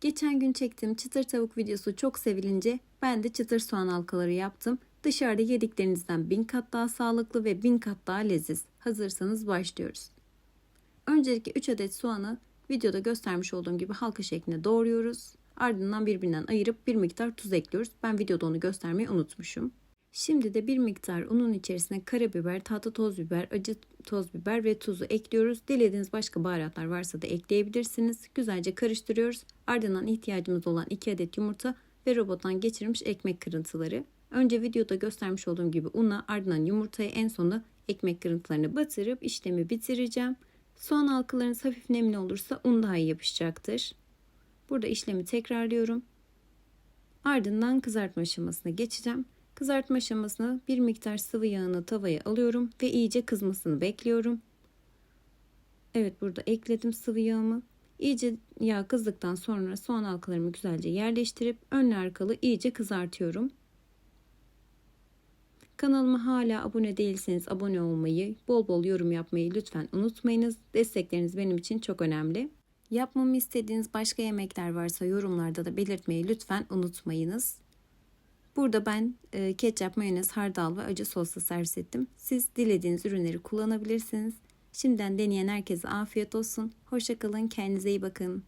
Geçen gün çektiğim çıtır tavuk videosu çok sevilince ben de çıtır soğan halkaları yaptım. Dışarıda yediklerinizden bin kat daha sağlıklı ve bin kat daha leziz. Hazırsanız başlıyoruz. Öncelikle 3 adet soğanı videoda göstermiş olduğum gibi halka şeklinde doğruyoruz. Ardından birbirinden ayırıp bir miktar tuz ekliyoruz. Ben videoda onu göstermeyi unutmuşum. Şimdi de bir miktar unun içerisine karabiber, tatlı toz biber, acı toz biber ve tuzu ekliyoruz. Dilediğiniz başka baharatlar varsa da ekleyebilirsiniz. Güzelce karıştırıyoruz. Ardından ihtiyacımız olan 2 adet yumurta ve robottan geçirilmiş ekmek kırıntıları. Önce videoda göstermiş olduğum gibi una ardından yumurtayı en sonunda ekmek kırıntılarını batırıp işlemi bitireceğim. Soğan halkalarınız hafif nemli olursa un daha iyi yapışacaktır. Burada işlemi tekrarlıyorum. Ardından kızartma aşamasına geçeceğim. Kızartma aşamasına bir miktar sıvı yağını tavaya alıyorum ve iyice kızmasını bekliyorum. Evet burada ekledim sıvı yağımı. İyice yağ kızdıktan sonra soğan halkalarımı güzelce yerleştirip önlü arkalı iyice kızartıyorum. Kanalıma hala abone değilseniz abone olmayı, bol bol yorum yapmayı lütfen unutmayınız. Destekleriniz benim için çok önemli. Yapmamı istediğiniz başka yemekler varsa yorumlarda da belirtmeyi lütfen unutmayınız. Burada ben e, ketçap, mayonez, hardal ve acı sosla servis ettim. Siz dilediğiniz ürünleri kullanabilirsiniz. Şimdiden deneyen herkese afiyet olsun. Hoşçakalın, kendinize iyi bakın.